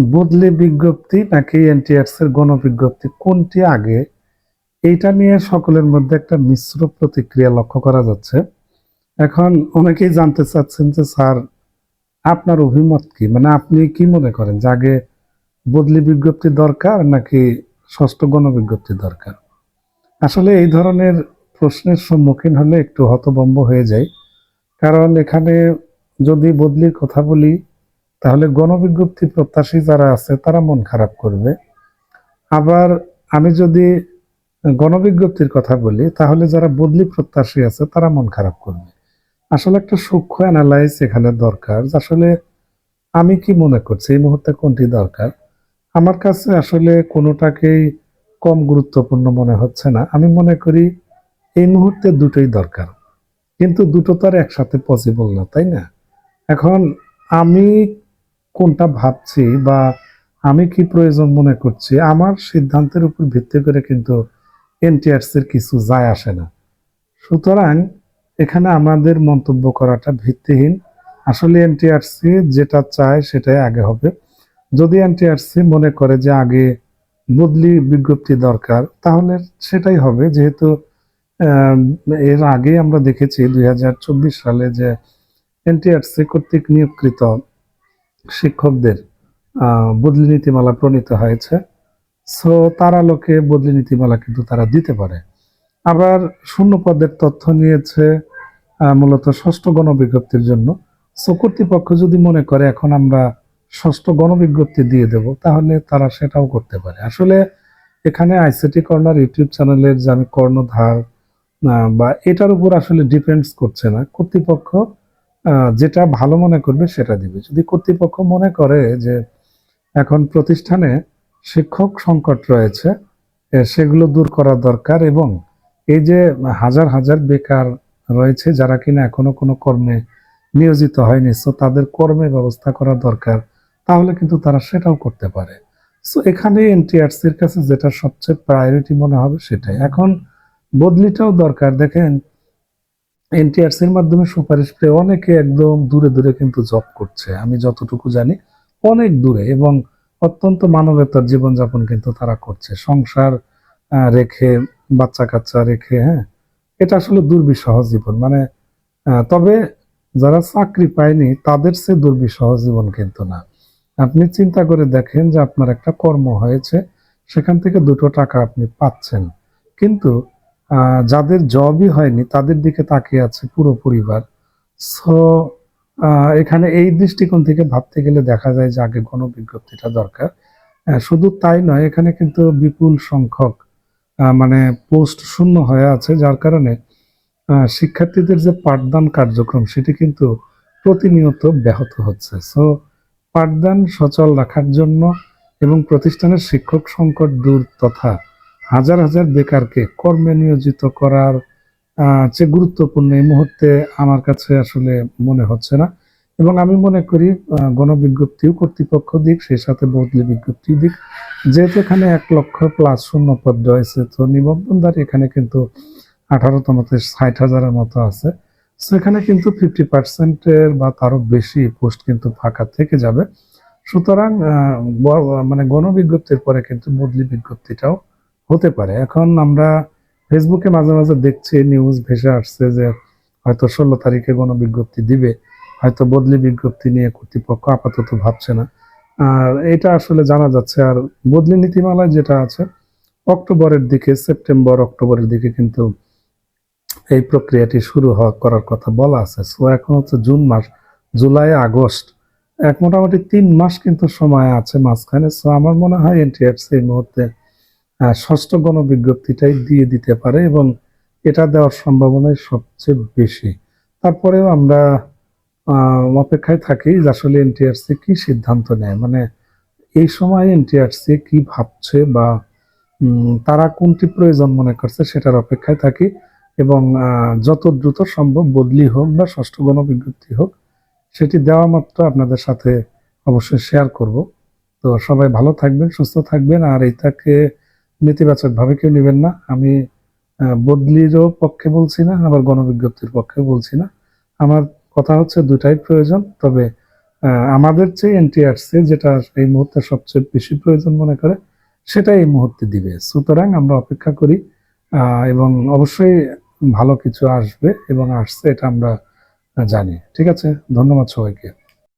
বদলি বিজ্ঞপ্তি নাকি এনটিআরস এর গণবিজ্ঞপ্তি? কোনটি আগে? এইটা নিয়ে সকলের মধ্যে একটা মিশ্র প্রতিক্রিয়া লক্ষ্য করা যাচ্ছে। এখন অনেকেই জানতে চাচ্ছেন যে, স্যার, আপনার অভিমত কি? মানে আপনি কি মনে করেন যে আগে বদলি বিজ্ঞপ্তি দরকার নাকি ষষ্ঠ গণবিজ্ঞপ্তি দরকার? আসলে এই ধরনের প্রশ্নের সম্মুখীন হলে একটু হতভম্ব হয়ে যায় কারণ এখানে যদি বদলির কথা বলি তাহলে গণবিজ্ঞপ্তি প্রত্যাশী যারা আছে, তারা মন খারাপ করবে। আবার আমি যদি গণবিজ্ঞপ্তির কথা বলি, তাহলে যারা বদলি প্রত্যাশী আছে, তারা মন খারাপ করবে। আসলে একটা সূক্ষ্ম অ্যানালাইজ এখানে দরকার আসলে আমি কি মনে করছি, এই মুহূর্তে কোনটি দরকার? আমার কাছে আসলে কোনোটাকেই কম গুরুত্বপূর্ণ মনে হচ্ছে না। আমি মনে করি এই মুহূর্তে দুটোই দরকার। কিন্তু দুটো তো আর একসাথে পসিবল না, তাই না? এখন আমি কোনটা ভাবছি বা আমি কি প্রয়োজন মনে করছি, আমার সিদ্ধান্তের উপর ভিত্তি করে কিন্তু এনটিআরসি এর কিছু যায় আসে না। সুতরাং এখানে আমাদের মন্তব্য করাটা ভিত্তিহীন। আসলে এনটিআরসি যেটা চায় সেটাই আগে হবে। যদি এনটিআরসি মনে করে যে আগে বদলি বিজ্ঞপ্তি দরকার, তাহলে সেটাই হবে। যেহেতু এর আগে আমরা দেখেছি দুই হাজার চব্বিশ সালে যে এনটিআরসি কর্তৃক নিয়োগকৃত শিক্ষকদের বদলি নীতিমালা প্রণীত হয়েছে। সো তার আলোকে বদলি নীতিমালা কিন্তু তারা দিতে পারে। আবার শূন্য পদের তথ্য নিয়েছে মূলত ষষ্ঠ গণবিজ্ঞপ্তির জন্য। সো কর্তৃপক্ষ যদি মনে করে এখন আমরা ষষ্ঠ গণবিজ্ঞপ্তি দিয়ে দেব, তাহলে তারা সেটাও করতে পারে। আসলে এখানে আইসিটি কর্নার, ইউটিউব চ্যানেলের যে আমি কর্ণধার বা এটার উপর আসলে ডিপেন্ডস করছে না। কর্তৃপক্ষ যেটা ভালো মনে করবে সেটা দিবে। যদি কর্তৃপক্ষ মনে করে যে এখন প্রতিষ্ঠানে শিক্ষক সংকট রয়েছে সেগুলো দূর করা দরকার এবং এই যে হাজার হাজার বেকার রয়েছে যারা কিনা এখনও কোনো কর্মে নিয়োজিত হয়নি সো তাদের কর্মে ব্যবস্থা করা দরকার, তাহলে কিন্তু তারা সেটাও করতে পারে। সো এখানে এনটিআরসির কাছে যেটা সবচেয়ে প্রায়োরিটি মনে হবে সেটাই। এখন বদলিটাও দরকার। দেখেন এনটিআরসির মাধ্যমে সুপারিশ পেয়ে অনেকে একদম দূরে দূরে কিন্তু জব করছে। আমি যতটুকু জানি, অনেক দূরে এবং অত্যন্ত মানবতার জীবনযাপন কিন্তু তারা করছে। সংসার রেখে বাচ্চা কাচ্চা রেখে হ্যাঁ এটা আসলে দুর্বিষহ জীবন। মানে তবে যারা চাকরি পায়নি, তাদের সে দুর্বিষহ জীবন কিন্তু না। আপনি চিন্তা করে দেখেন যে আপনার একটা কর্ম হয়েছে, সেখান থেকে দুটো টাকা আপনি পাচ্ছেন। কিন্তু যাদের জবই হয়নি, তাদের দিকে তাকিয়ে আছে পুরো পরিবার। সো এখানে এই দৃষ্টিকোণ থেকে ভাবতে গেলে দেখা যায় যে আগে গণবিজ্ঞপ্তিটা দরকার। শুধু তাই নয়, এখানে কিন্তু বিপুল সংখ্যক মানে পোস্ট শূন্য হয়ে আছে, যার কারণে শিক্ষার্থীদের যে পাঠদান কার্যক্রম, সেটি কিন্তু প্রতিনিয়ত ব্যাহত হচ্ছে। সো পাঠদান সচল রাখার জন্য এবং প্রতিষ্ঠানের শিক্ষক সংকট দূর তথা হাজার হাজার বেকারকে কর্মে নিয়োজিত করার চেয়ে গুরুত্বপূর্ণ এই মুহূর্তে আমার কাছে আসলে মনে হচ্ছে না। এবং আমি মনে করি গণবিজ্ঞপ্তিও কর্তৃপক্ষ দিক, সেই সাথে বদলি বিজ্ঞপ্তি দিক। যেহেতু এখানে এক লক্ষ প্লাস শূন্য পদ রয়েছে, তো নিবন্ধনদার এখানে কিন্তু আঠারোতমতে ষাট হাজারের মতো আছে। সেখানে কিন্তু ফিফটি পার্সেন্টের বা তারও বেশি পোস্ট কিন্তু ফাঁকা থেকে যাবে। সুতরাং মানে গণবিজ্ঞপ্তির পরে কিন্তু বদলি বিজ্ঞপ্তিটাও হতে পারে। এখন আমরা ফেসবুকে মাঝে মাঝে দেখছি নিউজ ভেসে আসছে যে হয়তো ষোলো তারিখে কোনো বিজ্ঞপ্তি দিবে, হয়তো বদলি বিজ্ঞপ্তি নিয়ে কর্তৃপক্ষ আপাতত ভাবছে না। আর এটা আসলে জানা যাচ্ছে, আর বদলি নীতিমালায় যেটা আছে, অক্টোবরের দিকে, সেপ্টেম্বর, অক্টোবরের দিকে কিন্তু এই প্রক্রিয়াটি শুরু হওয়া করার কথা বলা আছে। সো এখন হচ্ছে জুন মাস, জুলাই, আগস্ট, এক মোটামুটি তিন মাস কিন্তু সময় আছে মাঝখানে। সো আমার মনে হয় এনটিআরসি এই মুহূর্তে ষষ্ঠ গণবিজ্ঞপ্তিটাই দিয়ে দিতে পারে এবং এটা দেওয়ার সম্ভাবনাই সবচেয়ে বেশি। তারপরেও আমরা অপেক্ষায় থাকি যে আসলে এনটিআরসি কি সিদ্ধান্ত নেয়। মানে এই সময় এনটিআরসি কি ভাবছে বা তারা কোনটি প্রয়োজন মনে করছে সেটার অপেক্ষায় থাকি এবং যত দ্রুত সম্ভব বদলি হোক বা ষষ্ঠ গণবিজ্ঞপ্তি হোক, সেটি দেওয়া মাত্র আপনাদের সাথে অবশ্যই শেয়ার করব। তো সবাই ভালো থাকবেন, সুস্থ থাকবেন, আর এইটাকে নেতিবাচক ভাবে কেউ নেবেন না। আমি বদলিরও পক্ষে বলছি না, আবার গণবিজ্ঞপ্তির পক্ষে বলছি না। আমার কথা হচ্ছে দুটাই প্রয়োজন, তবে আমাদের চেয়ে এনটিআরসি, যেটা এই মুহূর্তে সবচেয়ে বেশি প্রয়োজন মনে করে সেটা এই মুহূর্তে দিবে। সুতরাং আমরা অপেক্ষা করি এবং অবশ্যই ভালো কিছু আসবে এবং আসছে, এটা আমরা জানি। ঠিক আছে? ধন্যবাদ সবাইকে।